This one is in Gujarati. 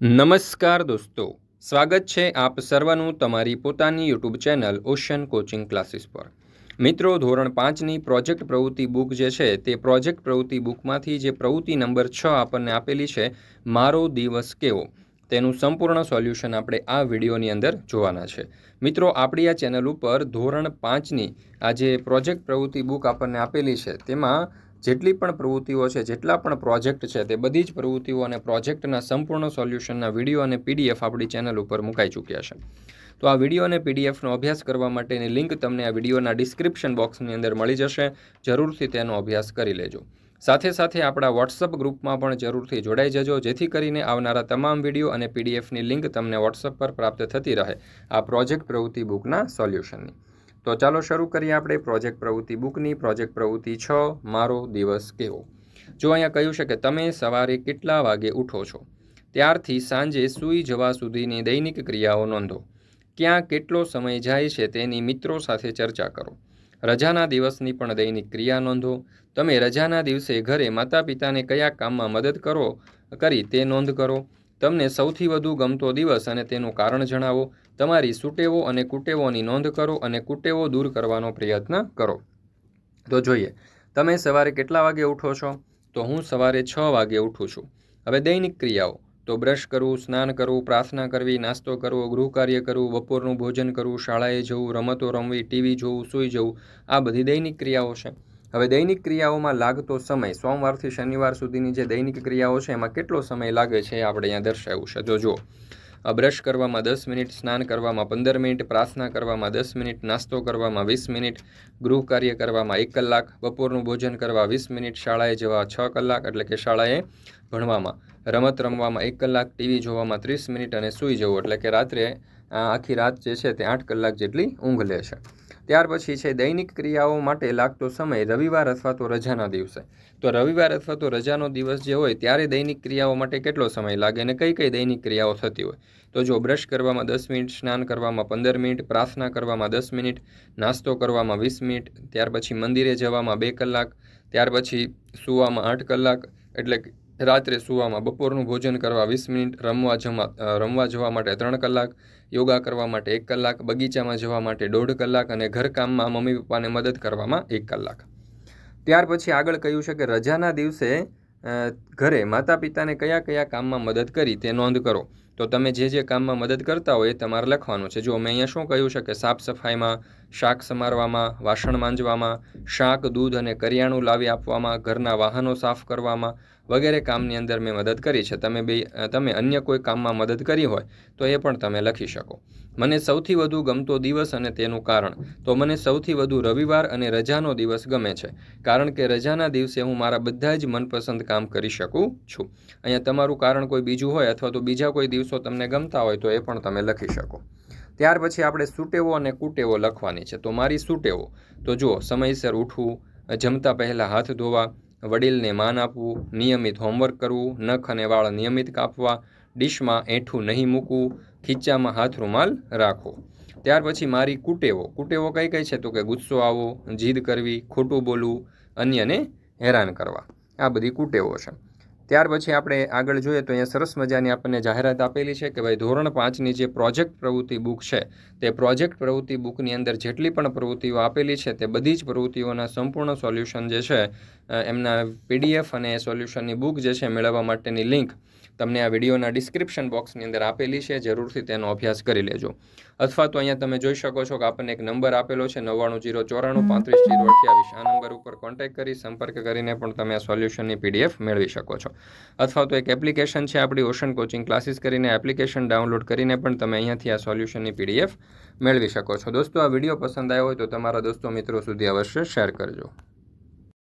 નમસ્કાર દોસ્તો, સ્વાગત છે આપ સર્વનું તમારી પોતાની YouTube channel ocean coaching classes પર. મિત્રો, ધોરણ પાંચની પ્રોજેક્ટ પ્રવૃત્તિ બુક જે છે તે પ્રોજેક્ટ પ્રવૃત્તિ બુકમાંથી જે પ્રવૃત્તિ નંબર છ આપણને આપેલી છે, મારો દિવસ કેવો? તેનું સંપૂર્ણ સોલ્યુશન આપણે આ વિડીયોની અંદર જોવાના છે. મિત્રો, આપણી આ ચેનલ ઉપર ધોરણ પાંચની આ જે પ્રોજેક્ટ પ્રવૃત્તિ બુક આપણને આપેલી છે, તેમાં જેટલી પણ પ્રવૃત્તિઓ છે, જેટલા પણ પ્રોજેક્ટ છે, તે બધી જ પ્રવૃત્તિઓ અને પ્રોજેક્ટના સંપૂર્ણ સોલ્યુશનના વીડિયો અને પીડીએફ આપણી ચેનલ ઉપર મુકાઈ ચૂક્યા છે. તો આ વીડિયો અને પીડીએફનો અભ્યાસ કરવા માટેની લિંક તમને આ વિડીયોના ડિસ્ક્રિપ્શન બોક્સની અંદર મળી જશે. જરૂરથી તેનો અભ્યાસ કરી લેજો. સાથે સાથે આપણા વોટ્સઅપ ગ્રુપમાં પણ જરૂરથી જોડાઈ જજો, જેથી કરીને આવનારા તમામ વીડિયો અને પીડીએફની લિંક તમને વોટ્સઅપ પર પ્રાપ્ત થતી રહે આ પ્રોજેક્ટ પ્રવૃત્તિ બુકના સોલ્યુશનની. તો ચાલો શરૂ કરીએ આપણે પ્રોજેક્ટ પ્રવૃત્તિ બુકની. પ્રોજેક્ટ પ્રવૃત્તિ છ, મારો દિવસ કેવો? જો અહીંયા કહ્યું છે કે તમે સવારે કેટલા વાગે ઉઠો છો? ત્યારથી સાંજે સૂઈ જવા સુધીની દૈનિક ક્રિયાઓ નોંધો. ક્યાં કેટલો સમય જાય છે તેની મિત્રો સાથે ચર્ચા કરો. રજાના દિવસની પણ દૈનિક ક્રિયા નોંધો. તમે રજાના દિવસે ઘરે માતા પિતાને કયા કામમાં મદદ કરો, કરી તે નોંધ કરો. તમને સૌથી વધુ ગમતો દિવસ અને તેનું કારણ જણાવો. તમારી સુટેવો અને કુટેવોની નોંધ કરો અને કુટેવો દૂર કરવાનો પ્રયત્ન કરો. તો જોઈએ, તમે સવારે કેટલા વાગે ઉઠો છો? તો હું સવારે છ વાગે ઉઠું છું. હવે દૈનિક ક્રિયાઓ. તો બ્રશ કરવું, સ્નાન કરવું, પ્રાર્થના કરવી, નાસ્તો કરવો, ગૃહકાર્ય કરવું, બપોરનું ભોજન કરવું, શાળાએ જવું, રમતો રમવી, ટીવી જોવું, સૂઈ જવું. આ બધી દૈનિક ક્રિયાઓ છે. હવે દૈનિક ક્રિયાઓમાં લાગતો સમય સોમવારથી શનિવાર સુધીની જે દૈનિક ક્રિયાઓ છે, એમાં કેટલો સમય લાગે છે આપણે અહીંયા દર્શાવ્યું છે. તો જુઓ બ્રશ કરવામાં દસ મિનિટ, સ્નાન કરવામાં પંદર મિનિટ, પ્રાર્થના કરવામાં દસ મિનિટ, નાસ્તો કરવામાં વીસ મિનિટ, ગૃહ કાર્ય કરવામાં એક કલાક, બપોરનું ભોજન કરવા વીસ મિનિટ, શાળાએ જવા છ કલાક, એટલે કે શાળાએ ભણવામાં, રમત રમવામાં એક કલાક, ટીવી જોવામાં ત્રીસ મિનિટ અને સૂઈ જવું, એટલે કે રાત્રે આખી રાત જે છે તે આઠ કલાક જેટલી ઊંઘ લે છે. ત્યાર પછી છે દૈનિક ક્રિયાઓ માટે લાગતો સમય રવિવાર અથવા તો રજાના દિવસે. તો રવિવાર અથવા તો રજાનો દિવસ જે હોય ત્યારે દૈનિક ક્રિયાઓ માટે કેટલો સમય લાગે અને કઈ કઈ દૈનિક ક્રિયાઓ થતી હોય? તો જો બ્રશ કરવામાં દસ મિનિટ, સ્નાન કરવામાં પંદર મિનિટ, પ્રાર્થના કરવામાં દસ મિનિટ, નાસ્તો કરવામાં વીસ મિનિટ, ત્યાર પછી મંદિરે જવામાં બે કલાક, ત્યાર પછી સૂવામાં આઠ કલાક, એટલે રાત્રે સૂવામાં બપોરનું ભોજન કરવા વીસ મિનિટ રમવા જમા રમવા જવા માટે ત્રણ કલાક, યોગા કરવા માટે એક કલાક, બગીચામાં જવા માટે દોઢ કલાક અને ઘરકામમાં મમ્મી પપ્પાને મદદ કરવામાં એક કલાક. ત્યાર પછી આગળ કહ્યું છે કે રજાના દિવસે ઘરે માતા પિતાને કયા કયા કામમાં મદદ કરી તે નોંધ કરો. તો તમે જે જે કામમાં મદદ કરતા હોય એ તમારે લખવાનું છે. જો મેં અહીંયા શું કહ્યું છે કે સાફ સફાઈમાં, શાક સમારવામાં, વાસણ માંજવામાં, શાક, દૂધ અને કરિયાણું લાવી આપવામાં, ઘરના વાહનો સાફ કરવામાં વગેરે કામની અંદર મેં મદદ કરી છે. તમે બે, તમે અન્ય કોઈ કામમાં મદદ કરી હોય તો એ પણ તમે લખી શકો. મને સૌથી વધુ ગમતો દિવસ અને તેનું કારણ. તો મને સૌથી વધુ રવિવાર અને રજાનો દિવસ ગમે છે. કારણ કે રજાના દિવસે હું મારા બધા જ મનપસંદ કામ કરી શકું છું. અહીંયા તમારું કારણ કોઈ બીજું હોય અથવા તો બીજા કોઈ દિવસો તમને ગમતા હોય તો એ પણ તમે લખી શકો. ત્યાર પછી આપણે સુટેવો અને કુટેવો લખવાની છે. તો મારી સુટેવો. તો જુઓ, સમયસર ઉઠવું, જમતા પહેલાં હાથ ધોવા, વડીલને માન આપવું, નિયમિત હોમવર્ક કરવું, નખ અને વાળ નિયમિત કાપવા, ડીશમાં એઠું નહીં મૂકવું, ખીચામાં હાથ રૂમાલ રાખવો. ત્યાર પછી મારી કુટેવો. કુટેવો કઈ કઈ છે? તો કે ગુસ્સો આવવો, જીદ કરવી, ખોટું બોલવું, અન્યને હેરાન કરવા. આ બધી કુટેવો છે. ત્યાર પછી આપણે આગળ જોઈએ તો અહીંયા સરસ મજાની આપણને જાહેરાત આપેલી છે કે ભાઈ ધોરણ પાંચની જે પ્રોજેક્ટ પ્રવૃત્તિ બુક છે, તે પ્રોજેક્ટ પ્રવૃત્તિ બુકની અંદર જેટલી પણ પ્રવૃત્તિઓ આપેલી છે, તે બધી જ પ્રવૃત્તિઓના સંપૂર્ણ સોલ્યુશન જે છે એમના પીડીએફ અને સોલ્યુશનની બુક જે છે મેળવવા માટેની લિંક તમને આ વિડીયોના ડિસ્ક્રિપ્શન બોક્સની અંદર આપેલી છે, જરૂરથી તેનો અભ્યાસ કરી લેજો. અથવા તો અહીંયા તમે જોઈ શકો છો કે આપણને એક નંબર આપેલો છે, નવ્વાણું જીરો ચોરાણું પાંત્રીસ જીરો અઠ્યાવીસ. આ નંબર ઉપર કોન્ટેક્ટ કરી સંપર્ક કરીને પણ તમે આ સોલ્યુશનની પીડીએફ મેળવી શકો છો. અથવા તો એક એપ્લિકેશન છે આપણી ઓશન કોચિંગ ક્લાસીસ કરીને એપ્લિકેશન ડાઉનલોડ કરીને પણ તમે અહીંયાથી આ સોલ્યુશનની પીડીએફ મેળવી શકો છો. દોસ્તો, આ વીડિયો પસંદ આવ્યો હોય તો તમારા દોસ્તો મિત્રો સુધી અવશ્ય શેર કરજો.